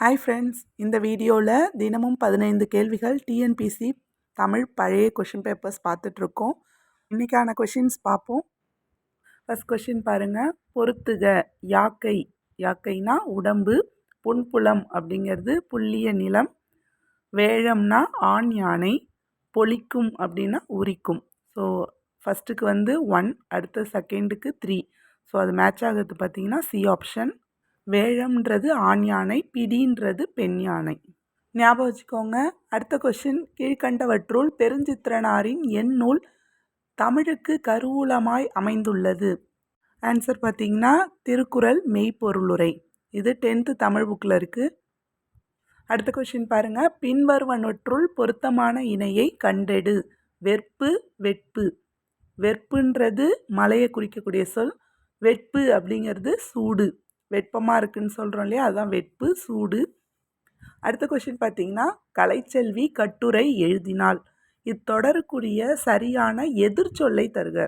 Hi friends இந்த வீடியோவில் தினமும் பதினைந்து கேள்விகள் டிஎன்பிசி தமிழ் பழைய கொஷின் பேப்பர்ஸ் பார்த்துட்ருக்கோம். இன்றைக்கான கொஷின்ஸ் பார்ப்போம். ஃபஸ்ட் கொஷின் பாருங்கள் பொறுத்துக. யாக்கை. யாக்கைனா உடம்பு புன்புலம் அப்படிங்கிறது புள்ளிய நிலம். வேழம்னா ஆண் யானை பொலிக்கும் அப்படின்னா உரிக்கும். ஸோ ஃபஸ்ட்டுக்கு வந்து ஒன் அடுத்த செகண்டுக்கு த்ரீ ஸோ அது மேட்ச் ஆகிறது பார்த்திங்கன்னா சி ஆப்ஷன் வேழம்ன்றது ஆண் யானை பிடின்றது பெண் யானை. ஞாபகம் வச்சுக்கோங்க அடுத்த கொஷின் கீழ்கண்டவற்றுள் பெருஞ்சித்திரனாரின் என் நூல் தமிழுக்கு கருவூலமாய் அமைந்துள்ளது. ஆன்சர் பார்த்தீங்கன்னா திருக்குறள் மெய்ப்பொருளுரை. இது டென்த்து தமிழ் புக்கில் இருக்குது அடுத்த கொஷின் பாருங்கள் பின்வருவனற்றுள் பொருத்தமான இணையை கண்டெடு. வெற்பு வெட்பு. வெற்புன்றது மலையை குறிக்கக்கூடிய சொல் வெட்பு அப்படிங்கிறது சூடு. வெப்பமாக இருக்குதுன்னு சொல்கிறோம் இல்லையா? அதுதான் வெட்பு சூடு. அடுத்த கொஷின் பார்த்தீங்கன்னா கலைச்செல்வி கட்டுரை எழுதினாள். இத்தொடருக்குரிய சரியான எதிர்ச்சொல்லை தருக.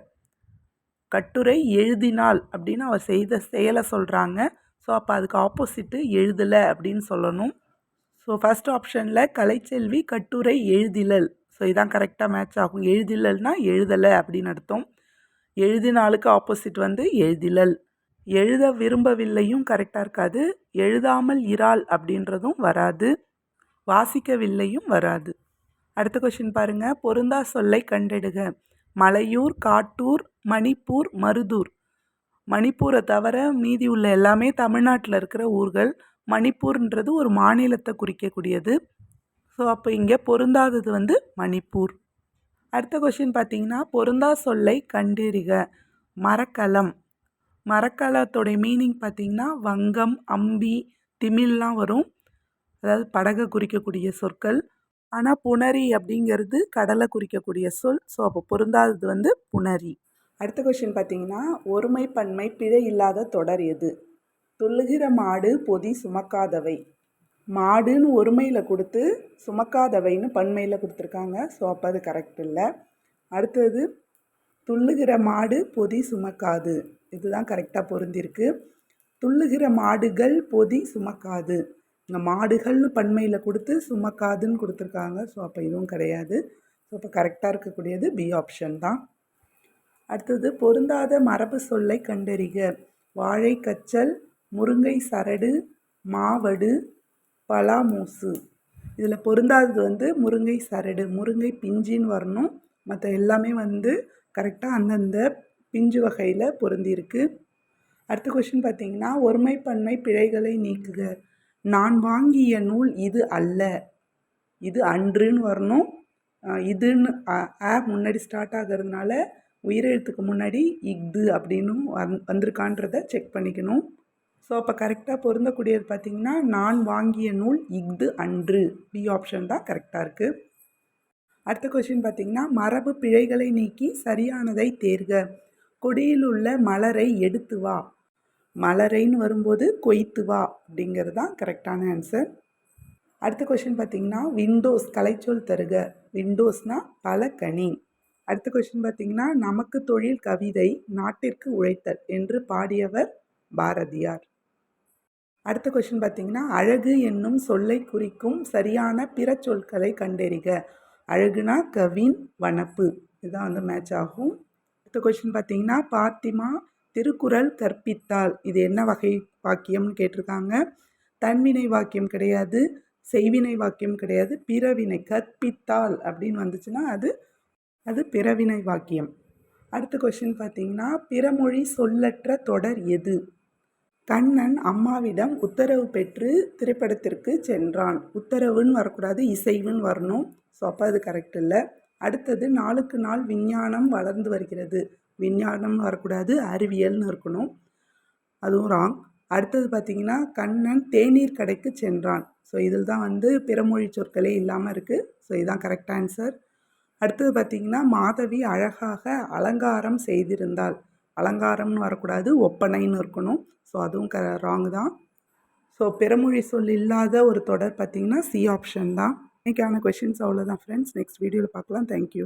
கட்டுரை எழுதினாள் அப்படின்னு அவர் செய்த செயலை சொல்கிறாங்க ஸோ அப்போ அதுக்கு ஆப்போசிட்டு எழுதலை அப்படின்னு சொல்லணும். ஸோ ஃபஸ்ட் ஆப்ஷனில் கலைச்செல்வி கட்டுரை எழுதிலல். ஸோ இதான் கரெக்டாக மேட்ச் ஆகும். எழுதிலல்னால் எழுதலை அப்படின்னு அர்த்தம். எழுதினாளுக்கு ஆப்போசிட் வந்து எழுதிலல். எழுத விரும்பவில்லையும் கரெக்டாக இருக்காது. எழுதாமல் இறால் அப்படின்றதும் வராது. வாசிக்கவில்லையும் வராது. அடுத்த கொஷின் பாருங்கள் பொருந்தா சொல்லை கண்டெடுக. மலையூர் காட்டூர் மணிப்பூர் மருதூர். மணிப்பூரை தவிர மீதி உள்ள எல்லாமே தமிழ்நாட்டில் இருக்கிற ஊர்கள். மணிப்பூர்ன்றது ஒரு மாநிலத்தை குறிக்கக்கூடியது. ஸோ அப்போ இங்கே பொருந்தாதது வந்து மணிப்பூர். அடுத்த கொஷின் பார்த்தீங்கன்னா பொருந்தா சொல்லை கண்டறிக மரக்கலம். மரக்கலத்தோடைய மீனிங் பார்த்திங்கன்னா வங்கம் அம்பி திமில்லாம் வரும். அதாவது படகை குறிக்கக்கூடிய சொற்கள். ஆனால் புணரி அப்படிங்கிறது கடலை குறிக்கக்கூடிய சொல். ஸோ அப்போ பொருந்தாதது வந்து புணரி. அடுத்த கொஷின் பார்த்தீங்கன்னா ஒருமை பன்மை பிழை இல்லாத தொடர் எது? துள்ளுகிற மாடு பொதி சுமக்காதவை. மாடுன்னு ஒருமையில் கொடுத்து சுமக்காதவைன்னு பன்மையில் கொடுத்துருக்காங்க. ஸோ அப்போ அது கரெக்ட் இல்லை. அடுத்தது துள்ளுகிற மாடு பொதி சுமக்காது. இதுதான் கரெக்டாக பொருந்திருக்கு. துள்ளுகிற மாடுகள் பொதி சுமக்காது. இங்கே மாடுகள்னு பன்மையில் கொடுத்து சுமக்காதுன்னு கொடுத்துருக்காங்க. ஸோ அப்போ இதுவும் கிடையாது. ஸோ அப்போ கரெக்டாக இருக்கக்கூடியது பி ஆப்ஷன் தான். அடுத்தது பொருந்தாத மரபு சொல்லை கண்டறிக. வாழை கச்சல் முருங்கை சரடு மாவடு பலாமூசு. இதில் பொருந்தாதது வந்து முருங்கை சரடு முருங்கை பிஞ்சின்னு வரணும். மற்ற எல்லாமே வந்து கரெக்டாக அந்தந்த பிஞ்சு வகையில் பொருந்திருக்கு அடுத்த கொஷின் பார்த்தீங்கன்னா ஒருமைப்பன்மை பிழைகளை நீக்குக. நான் வாங்கிய நூல் இது அல்ல. இது அன்றுன்னு வரணும். இதுன்னு ஆ முன்னாடி ஸ்டார்ட் ஆகிறதுனால உயிரெழுத்துக்கு முன்னாடி இஃது அப்படின்னு வந் வந்திருக்கான்றத செக் பண்ணிக்கணும். ஸோ அப்போ கரெக்டாக பொருந்தக்கூடியது பார்த்திங்கன்னா நான் வாங்கிய நூல் இஃது அன்று. பி ஆப்ஷன் தான் கரெக்டாக இருக்குது அடுத்த கொஷின் பார்த்திங்கன்னா மரபு பிழைகளை நீக்கி சரியானதை தேர்க. கொடியில் உள்ள மலரை எடுத்து வா. மலரைன்னு வரும்போது கொய்த்து வா அப்படிங்கிறது தான் கரெக்டான ஆன்சர் அடுத்த கொஷின் பார்த்திங்கன்னா விண்டோஸ் கலைச்சொல் தருக. விண்டோஸ்னால் பல கனி. அடுத்த கொஷின் பார்த்திங்கன்னா நமக்கு தொழில் கவிதை நாட்டிற்கு உழைத்தல் என்று பாடியவர் பாரதியார். அடுத்த கொஷின் பார்த்திங்கன்னா அழகு என்னும் சொல்லை குறிக்கும் சரியான பிற சொற்களை கண்டறிக. அழகுனா கவின் வனப்பு. இதுதான் வந்து மேட்ச் ஆகும். அடுத்த கொஷின் பார்த்தீங்கன்னா பாத்திமா திருக்குறள் கற்பித்தால் இது என்ன வகை வாக்கியம்னு கேட்டிருக்காங்க. தன்வினை வாக்கியம் கிடையாது செய்வினை வாக்கியம் கிடையாது பிறவினை கற்பித்தால் அப்படின்னு வந்துச்சுன்னா அது அது பிறவினை வாக்கியம். அடுத்த கொஷின் பார்த்தீங்கன்னா பிறமொழி சொல்லற்ற தொடர் எது? கண்ணன் அம்மாவிடம் உத்தரவு பெற்று திரைப்படத்திற்கு சென்றான். உத்தரவுன்னு வரக்கூடாது இசைவுன்னு வரணும். ஸோ அப்போ அது கரெக்ட் இல்லை. அடுத்தது நாளுக்கு நாள் விஞ்ஞானம் வளர்ந்து வருகிறது. விஞ்ஞானம்னு வரக்கூடாது அறிவியல்னு இருக்கணும். அதுவும் ராங் அடுத்தது பார்த்திங்கன்னா கண்ணன் தேநீர் கடைக்கு சென்றான். ஸோ இதில் தான் வந்து பிறமொழி சொற்களே இல்லாமல் இருக்குது ஸோ இதுதான் கரெக்ட் ஆன்சர் அடுத்தது பார்த்திங்கன்னா மாதவி அழகாக அலங்காரம் செய்திருந்தாள். அலங்காரம்னு வரக்கூடாது ஒப்பனைன்னு இருக்கணும். ஸோ அதுவும் க ராங் தான். ஸோ பிறமொழி சொல் இல்லாத ஒரு தொடர் பார்த்திங்கன்னா சி ஆப்ஷன் தான். இன்றைக்கான கொஷின்ஸ் அவ்வளோதான் ஃப்ரெண்ட்ஸ் நெக்ஸ்ட் வீடியோவில் பார்க்கலாம். தேங்க்யூ